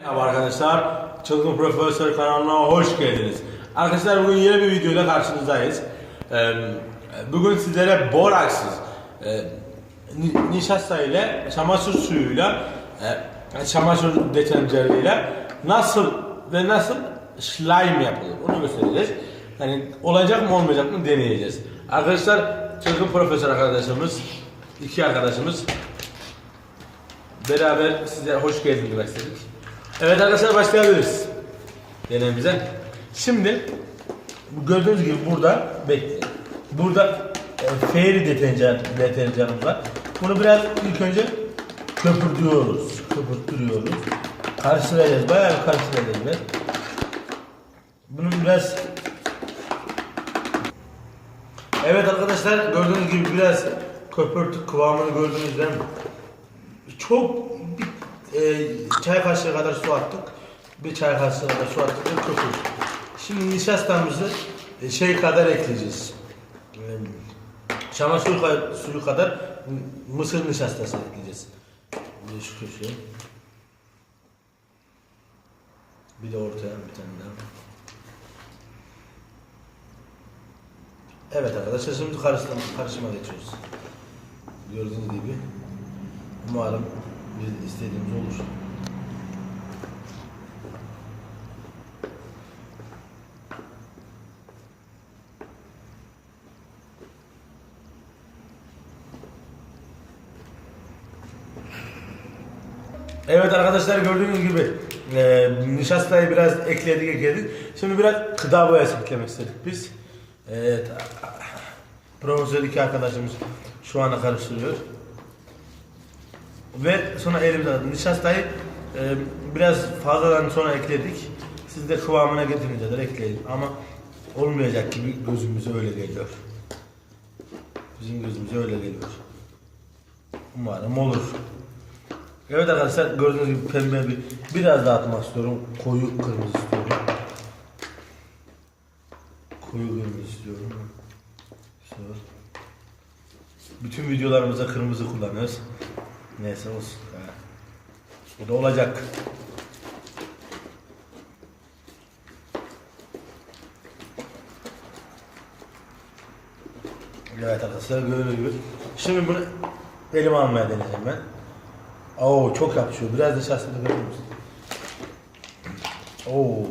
Merhaba arkadaşlar, Çılgın Profesör kanalına hoş geldiniz. Arkadaşlar bugün yeni bir videoyla karşınızdayız. Bugün sizlere boraksız e, ni- nişasta ile çamaşır suyuyla e, çamaşır deterjanıyla nasıl ve nasıl slime yapılır onu göstereceğiz. Yani olacak mı olmayacak mı deneyeceğiz. Arkadaşlar Çılgın Profesör arkadaşımız, iki arkadaşımız beraber size hoş geldin demek istedik. Evet arkadaşlar başlayabiliriz deneyimize. Şimdi gördüğünüz gibi burada bekleyin. Burada e, fairy deterjan, deterjanımız var. Bunu biraz ilk önce köpürtüyoruz. Köpürtüyoruz. Karıştıracağız. Bayağı bir karıştıracağız. Biraz. Bunu biraz Evet arkadaşlar gördüğünüz gibi biraz köpürtük kıvamını mi? Çok e, çay kaşığı kadar su attık. Bir çay kaşığı kadar su attık ve. Şimdi nişastamızı e, şey kadar ekleyeceğiz. E, çamaşır suyu kadar mısır nişastası ekleyeceğiz. Bir şu köşeye. Bir de ortaya bir tane daha. Evet arkadaşlar şimdi karıştırma, karışıma geçiyoruz. Gördüğünüz gibi. Umarım biz istediğimiz olur. Evet arkadaşlar gördüğünüz gibi e, nişastayı biraz ekledik ekledik. Şimdi biraz gıda boyası eklemek istedik biz. Evet. Profesör iki arkadaşımız şu anda karıştırıyor. Ve sonra aldım. Nişastayı e, biraz fazladan sonra ekledik. Siz de kıvamına getirince kadar ekleyin. Ama olmayacak gibi gözümüze öyle geliyor. Bizim gözümüze öyle geliyor. Umarım olur. Evet arkadaşlar gördüğünüz gibi pembe bir biraz daha atmak istiyorum. Koyu kırmızı istiyorum. Koyu kırmızı istiyorum. Bütün videolarımızda kırmızı kullanıyoruz. Neyse olsun. Ha. Bu da olacak. Evet arkadaşlar gördüğünüz gibi. Şimdi bunu elime almaya deneyeceğim ben. Oo çok yapışıyor. Biraz da şahsını görür müsün? Oo.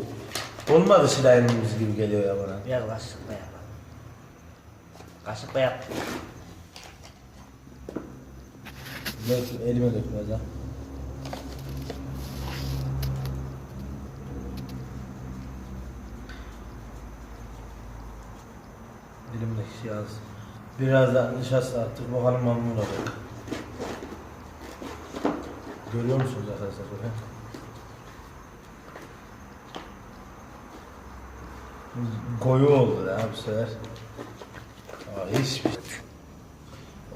Olmadı slime'ımız gibi geliyor ya bana. Biraz kaşıkla yap. Kaşıkla yap. Dök, elime dök biraz ha. Elimdeki şey az. Biraz da nişasta attık. Bakalım memnun olacak. Görüyor musunuz arkadaşlar? Böyle? Koyu oldu ya bu sefer. Aa, hiçbir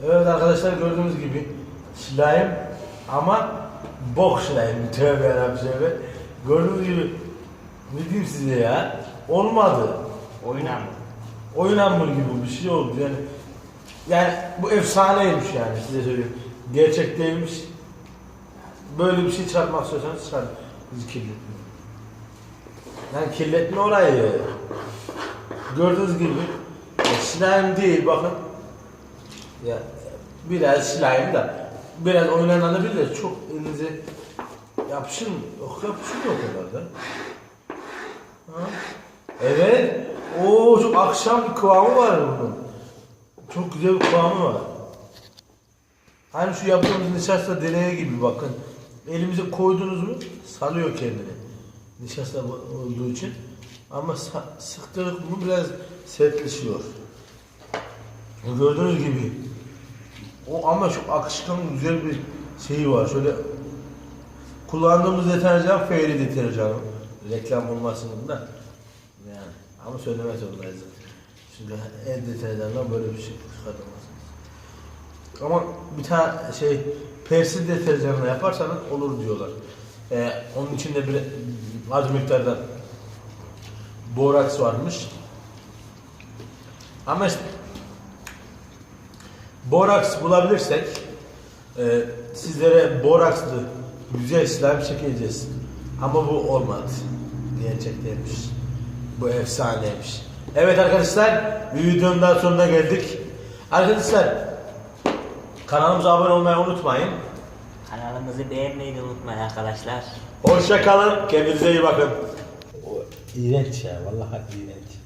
Evet arkadaşlar gördüğünüz gibi slime ama bok slime tövbe yarabbim. Gördüğünüz gibi ne diyeyim size ya olmadı. Oynan. Oyun hamuru gibi bir şey oldu yani. Yani bu efsaneymiş yani size söyleyeyim. Gerçek değilmiş. Böyle bir şey çıkartmak istiyorsanız çıkarın. Bizi kirletmeyin. Yani kirletme orayı. Gördüğünüz gibi e, slime değil bakın. Ya biraz slime da biraz oynanabilir de çok elinize yapışın yok yapışmıyor o kadar da. Ha? Evet. Oo çok akşam bir kıvamı var bunun. Çok güzel bir kıvamı var. Hani şu yaptığımız nişasta deneye gibi bakın. Elimize koydunuz mu salıyor kendini. Nişasta olduğu için. Ama sıktırdık mı biraz sertleşiyor. Gördüğünüz gibi. O ama çok akışkan güzel bir şeyi var. Şöyle kullandığımız deterjan Fairy deterjanı. Reklam olmasının da. Yani ama söylemek zorundayız. Çünkü el deterjanından böyle bir şey çıkartamazsınız. Ama bir tane şey persil deterjanla yaparsanız olur diyorlar. Ee, onun içinde bir az miktarda boraks varmış. Ama işte boraks bulabilirsek e, sizlere borakslı güzel slime çekeceğiz. Ama bu olmadı. Gerçekteymiş. Bu efsaneymiş. Evet arkadaşlar, bir videonun daha sonuna geldik. Arkadaşlar, kanalımıza abone olmayı unutmayın. Kanalımızı beğenmeyi de unutmayın arkadaşlar. Hoşça kalın, kendinize iyi bakın. O iğrenç ya, vallahi iğrenç.